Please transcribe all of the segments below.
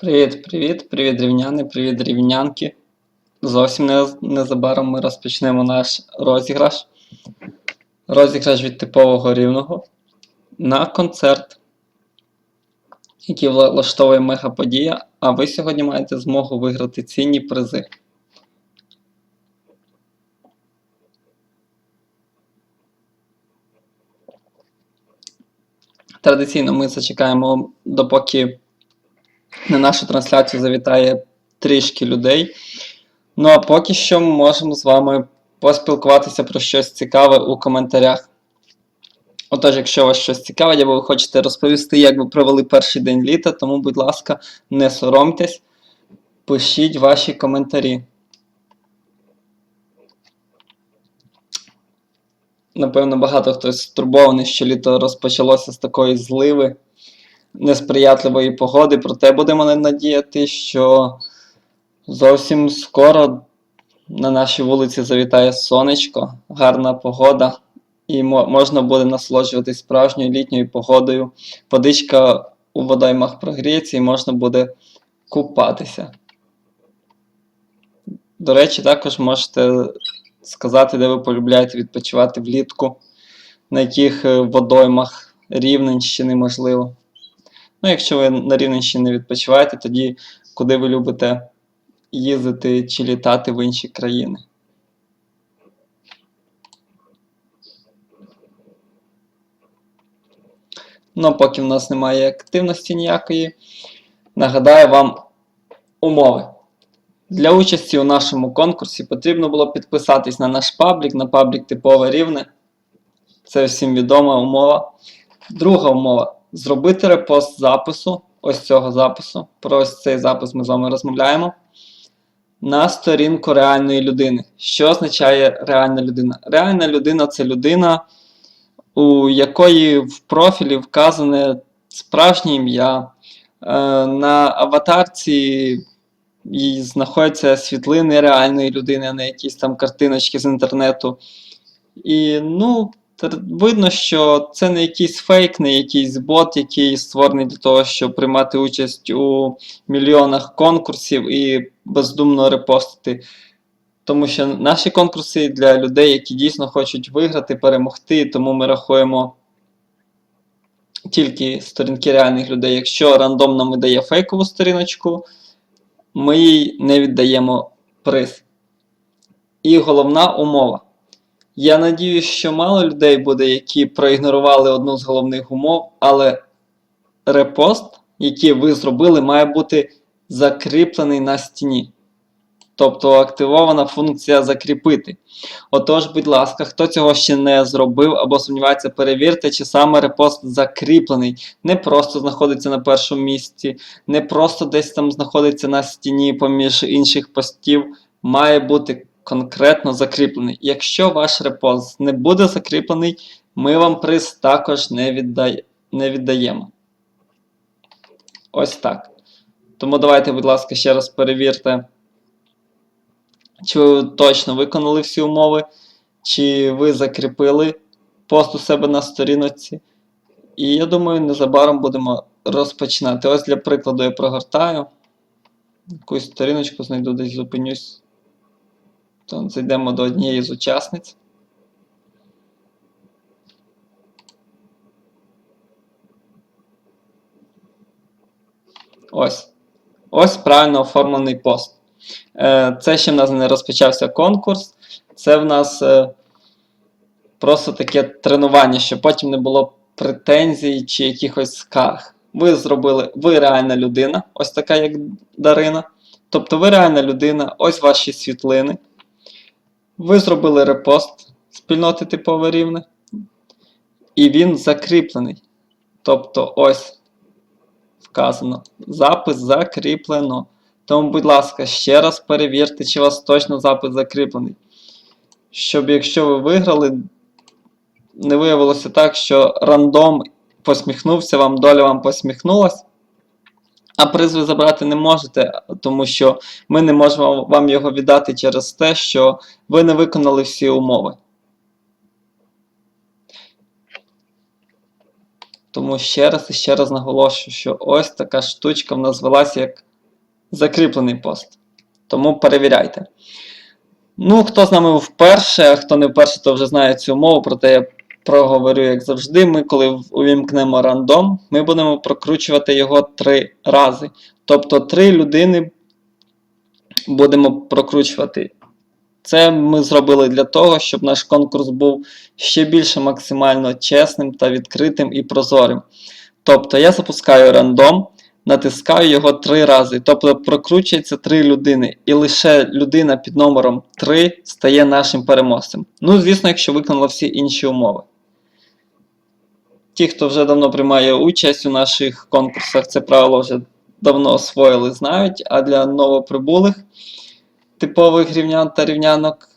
Привіт, привіт, привіт, рівняни, привіт, рівнянки. Зовсім не, незабаром ми розпочнемо наш розіграш. Розіграш від типового рівного на концерт, який вла- влаштовує мегаподія, а ви сьогодні маєте змогу виграти цінні призи. Традиційно ми зачекаємо, допоки на нашу трансляцію завітає трішки людей. Ну а поки що ми можемо з вами поспілкуватися про щось цікаве у коментарях. Отож, якщо вас щось цікавить, або ви хочете розповісти, як ви провели перший день літа, тому, будь ласка, не соромтесь, пишіть ваші коментарі. Напевно, багато хтось стурбований, що літо розпочалося з такої зливи несприятливої погоди, проте будемо надіяти, що зовсім скоро на нашій вулиці завітає сонечко, гарна погода, і можна буде насолоджуватись справжньою літньою погодою. Водичка у водоймах прогріється і можна буде купатися. До речі, також можете сказати, де ви полюбляєте відпочивати влітку, на яких е, водоймах Рівненщини, можливо. Ну, якщо ви на Рівненщині не відпочиваєте, тоді куди ви любите їздити чи літати в інші країни. Ну, поки в нас немає активності ніякої, нагадаю вам умови. Для участі у нашому конкурсі потрібно було підписатись на наш паблік, на паблік типове рівне. Це всім відома умова. Друга умова зробити репост запису, ось цього запису. Про ось цей запис ми з вами розмовляємо. На сторінку реальної людини. Що означає реальна людина? Реальна людина це людина, у якої в профілі вказане справжнє ім'я. Е, На аватарці і знаходяться світлини реальної людини, а не якісь там картиночки з інтернету. І ну, видно, що це не якийсь фейк, не якийсь бот, який створений для того, щоб приймати участь у мільйонах конкурсів і бездумно репостити. Тому що наші конкурси для людей, які дійсно хочуть виграти, перемогти, тому ми рахуємо тільки сторінки реальних людей. Якщо рандом нам видає фейкову сторіночку, ми їй не віддаємо приз. І головна умова. Я надіюсь, що мало людей буде, які проігнорували одну з головних умов, але репост, який ви зробили, має бути закріплений на стіні. Тобто активована функція закріпити. Отож, будь ласка, хто цього ще не зробив або сумнівається, перевірте, чи саме репост закріплений. Не просто знаходиться на першому місці, не просто десь там знаходиться на стіні поміж інших постів, має бути конкретно закріплений. Якщо ваш репост не буде закріплений, ми вам приз також не, віддай... не віддаємо. Ось так. Тому давайте, будь ласка, ще раз перевірте, чи ви точно виконали всі умови, чи ви закріпили пост у себе на сторіночці. І я думаю, незабаром будемо розпочинати. Ось для прикладу я прогортаю. Якусь сторіночку знайду, десь зупинюсь. То зайдемо до однієї з учасниць. Ось. Ось правильно оформлений пост. Е, Це ще в нас не розпочався конкурс. Це в нас е, просто таке тренування, щоб потім не було претензій чи якихось скарг. Ви зробили, ви реальна людина, ось така, як Дарина. Тобто ви реальна людина, ось ваші світлини. Ви зробили репост спільноти типове рівне. І він закріплений. Тобто ось вказано. Запис закріплено. Тому, будь ласка, ще раз перевірте, чи у вас точно запис закріплений. Щоб якщо ви виграли, не виявилося так, що рандом посміхнувся вам, доля вам посміхнулась. А приз ви забрати не можете, тому що ми не можемо вам його віддати через те, що ви не виконали всі умови. Тому ще раз і ще раз наголошую, що ось така штучка в нас велася як закріплений пост. Тому перевіряйте. Ну, хто з нами вперше, а хто не вперше, то вже знає цю умову, проте я проговорю, як завжди. Ми, коли увімкнемо рандом, ми будемо прокручувати його три рази. Тобто три людини будемо прокручувати. Це ми зробили для того, щоб наш конкурс був ще більше максимально чесним та відкритим і прозорим. Тобто я запускаю рандом, натискаю його три рази. Тобто прокручується три людини, і лише людина під номером 3 стає нашим переможцем. Ну, звісно, якщо виконала всі інші умови. Ті, хто вже давно приймає участь у наших конкурсах, це правило вже давно освоїли, знають, а для новоприбулих типових рівнян та рівнянок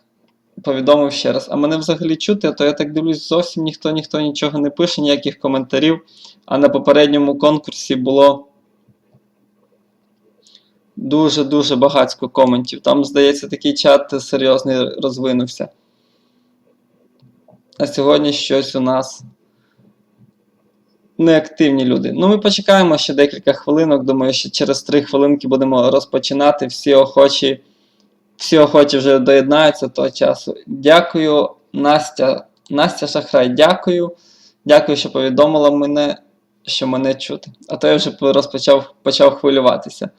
повідомив ще раз. А мене взагалі чути, а то я так дивлюсь, зовсім ніхто ніхто нічого не пише, ніяких коментарів. А на попередньому конкурсі було дуже-дуже багатько коментів. Там, здається, такий чат серйозний розвинувся. А сьогодні щось у нас неактивні люди. Ну, ми почекаємо ще декілька хвилинок. Думаю, що через 3 хвилинки будемо розпочинати. Всі охочі, всі охочі вже доєднаються того часу. Дякую, Настя. Настя Шахрай, дякую. Дякую, що повідомила мене, що мене чути. А то я вже розпочав почав хвилюватися.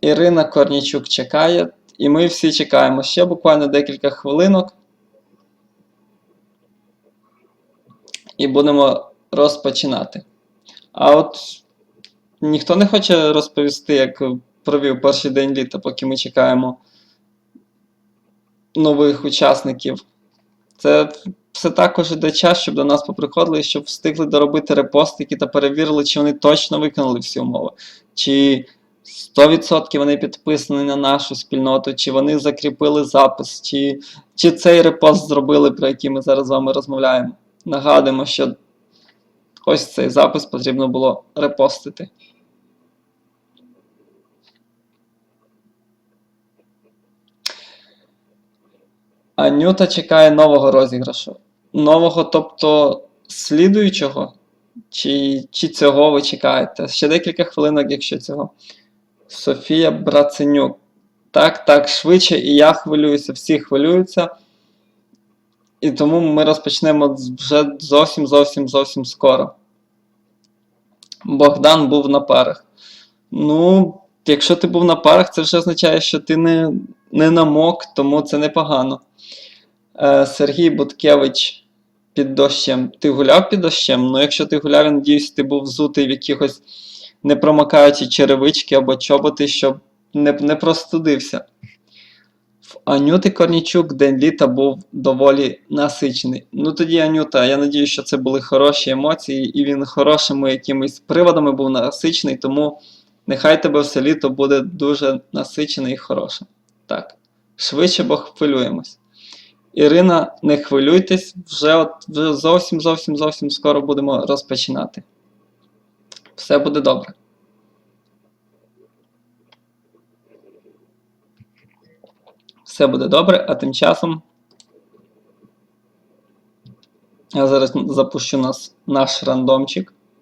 Ірина Корнічук чекає, і ми всі чекаємо ще буквально декілька хвилинок. І будемо розпочинати. А от ніхто не хоче розповісти, як провів перший день літа, поки ми чекаємо нових учасників. Це все також іде час, щоб до нас поприходили, щоб встигли доробити репостики та перевірили, чи вони точно виконали всі умови. Чи 100% вони підписані на нашу спільноту, чи вони закріпили запис, чи, чи цей репост зробили, про який ми зараз з вами розмовляємо. Нагадуємо, що ось цей запис потрібно було репостити. Анюта чекає нового розіграшу. Нового, тобто слідуючого? Чи, чи цього ви чекаєте? Ще декілька хвилинок, якщо цього. Софія Браценюк. Так, так, швидше, і я хвилююся, всі хвилюються. І тому ми розпочнемо вже зовсім зовсім зовсім скоро. Богдан був на парах. Ну, якщо ти був на парах, це вже означає, що ти не не намок, тому це непогано. Е, Сергій Буткевич під дощем. Ти гуляв під дощем? Ну, якщо ти гуляв, я надіюсь, ти був взутий в якихось непромокаючі черевички або чоботи, щоб не, не простудився. В Анюти Корнічук день літа був доволі насичений. Ну тоді, Анюта, я надію, що це були хороші емоції, і він хорошими якимись приводами був насичений, тому нехай тебе все літо буде дуже насичений і хороше. Так, швидше, бо хвилюємось. Ірина, не хвилюйтесь, вже, от, вже зовсім зовсім зовсім скоро будемо розпочинати. Все буде добре. Все буде добре, а тим часом я зараз запущу нас, наш рандомчик.